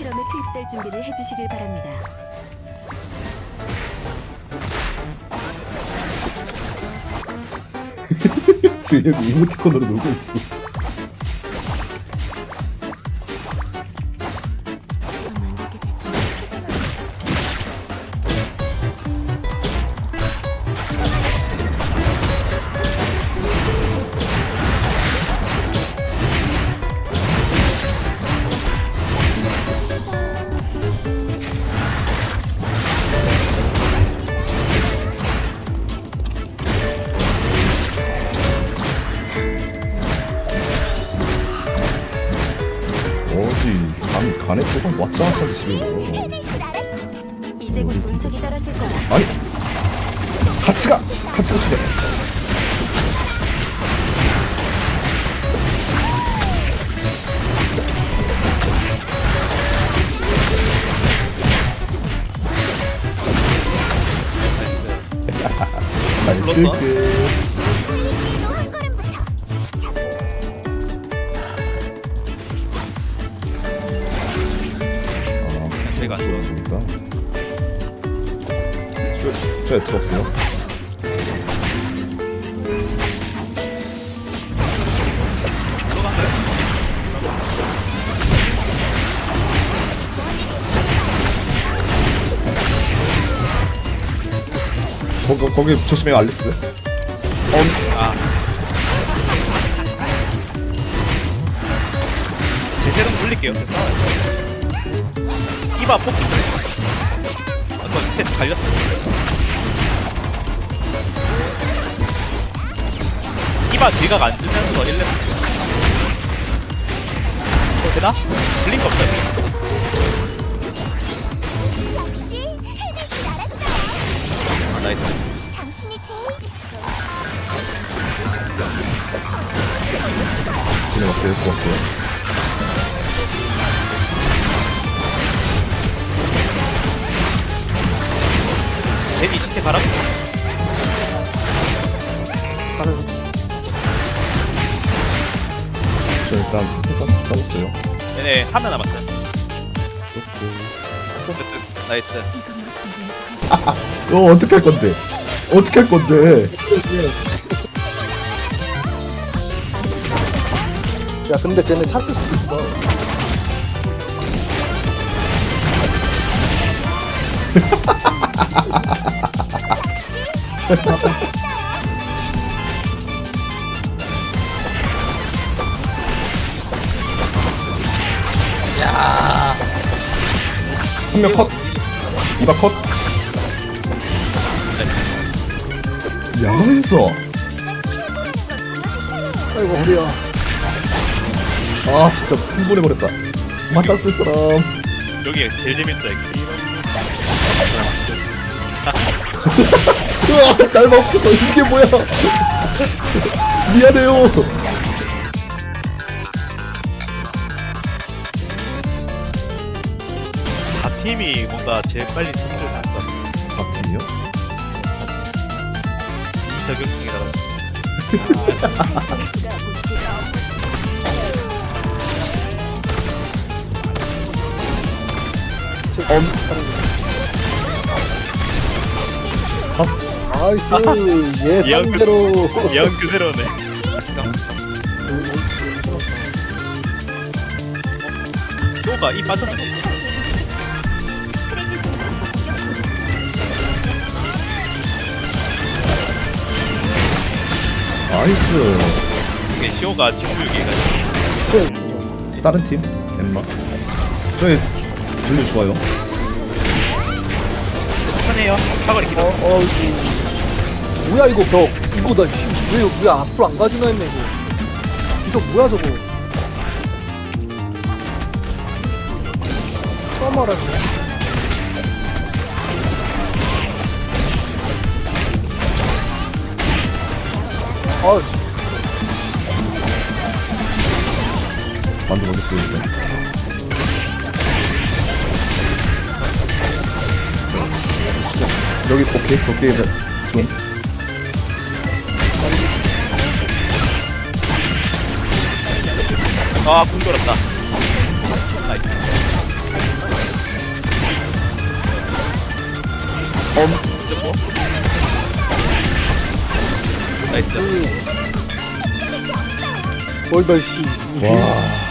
실험에 투입될 준비를 해주시길 바랍니다. 여기 이모티콘으로 놀고 있어. 감히 간에 조금 왔다 갔다 하지 지금. 이제 곧 분석이 떨어질 거야. 아니 같이 가 같이 가 그래. 잘 불렀어? 쓸게. 가안 좋아. 좋았습니다. 저, 저 들었어요? 거기, 거기 조심해요 알렉스 아. 제 세동 돌릴게요. 요. 이봐 뽑기. 아, 저 밑에 갈렸어. 이봐 뒤가 안 주면서 1렙. 어, 되나? 블링크 없어. 아, 나이스. 그냥 막 계속 왔어요 제니 시체 바람? 저 일단 잡았어요 얘네 하나 남았어요. 나이스. 어 어떻게 할 건데 어떻게 할 건데 야 근데 쟤네 찼을 수도 있어 한 명 컷. 이바 컷. 야망했어. 아이고 허리야. 아 진짜 흥분해 버렸다. 맞짱 뜰 사람. 여기 제일 재밌어요. 으 날 먹혀서 이게 뭐야 미안해요 다 팀이 뭔가 제일 빨리 승부를 날것 같아요. 박팀이요? 저격중이라서. 엄 나이스 예상대로 영 그대로네. 또가 이 빠졌네. 나이스 이게 쇼가 직구육이가 다른 팀 엠마 저희 분류 좋아요 편해요. 사거리 기도. 어, 어, 이- 뭐야 이거 벽? 이거 나왜 왜 앞으로 안 가지나 했네 이거. 이거 뭐야 저거? 처음 알았네. 아 만두 먼저 보여주세요 여기 오케이 오케이 네. 좀 아, 궁 돌았다. 나이스. 엄. 됐고. 나이스. 뭘 다시. 와.